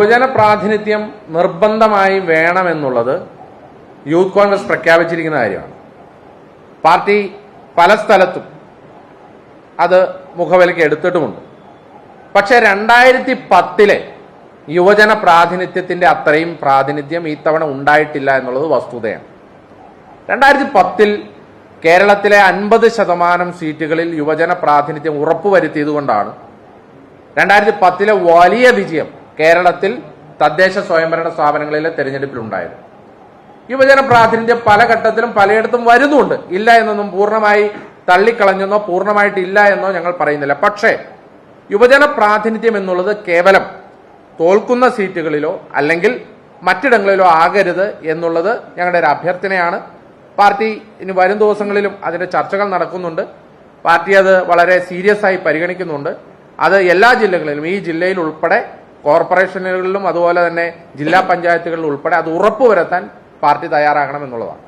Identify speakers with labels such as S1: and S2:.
S1: യുവജന പ്രാതിനിധ്യം നിർബന്ധമായി വേണമെന്നുള്ളത് യൂത്ത് കോൺഗ്രസ് പ്രഖ്യാപിച്ചിരിക്കുന്ന കാര്യമാണ്. പാർട്ടി പല സ്ഥലത്തും അത് മുഖവിലയ്ക്ക് എടുത്തിട്ടുമുണ്ട്. പക്ഷെ രണ്ടായിരത്തി പത്തിലെ യുവജന പ്രാതിനിധ്യത്തിന്റെ അത്രയും പ്രാതിനിധ്യം ഈ തവണ ഉണ്ടായിട്ടില്ല എന്നുള്ളത് വസ്തുതയാണ്. രണ്ടായിരത്തി പത്തിൽ കേരളത്തിലെ അൻപത് ശതമാനം സീറ്റുകളിൽ യുവജന പ്രാതിനിധ്യം ഉറപ്പുവരുത്തിയതുകൊണ്ടാണ് രണ്ടായിരത്തി പത്തിലെ വലിയ വിജയം കേരളത്തിൽ തദ്ദേശ സ്വയംഭരണ സ്ഥാപനങ്ങളിലെ തെരഞ്ഞെടുപ്പിലുണ്ടായത്. യുവജന പ്രാതിനിധ്യം പല ഘട്ടത്തിലും പലയിടത്തും വരുന്നുണ്ട്. ഇല്ല എന്നൊന്നും പൂർണമായി തള്ളിക്കളഞ്ഞെന്നോ പൂർണമായിട്ടില്ല എന്നോ ഞങ്ങൾ പറയുന്നില്ല. പക്ഷേ യുവജന പ്രാതിനിധ്യം എന്നുള്ളത് കേവലം തോൽക്കുന്ന സീറ്റുകളിലോ അല്ലെങ്കിൽ മറ്റിടങ്ങളിലോ ആകരുത് എന്നുള്ളത് ഞങ്ങളുടെ ഒരു അഭ്യർത്ഥനയാണ്. പാർട്ടി ഇനി വരും ദിവസങ്ങളിലും അതിന്റെ ചർച്ചകൾ നടക്കുന്നുണ്ട്. പാർട്ടി അത് വളരെ സീരിയസ് ആയി പരിഗണിക്കുന്നുണ്ട്. അത് എല്ലാ ജില്ലകളിലും ഈ ജില്ലയിൽ ഉൾപ്പെടെ കോർപ്പറേഷനുകളിലും അതുപോലെ തന്നെ ജില്ലാ പഞ്ചായത്തുകളിലും ഉൾപ്പെടെ അത് ഉറപ്പുവരുത്താൻ പാർട്ടി തയ്യാറാകണം എന്നുള്ളതാണ്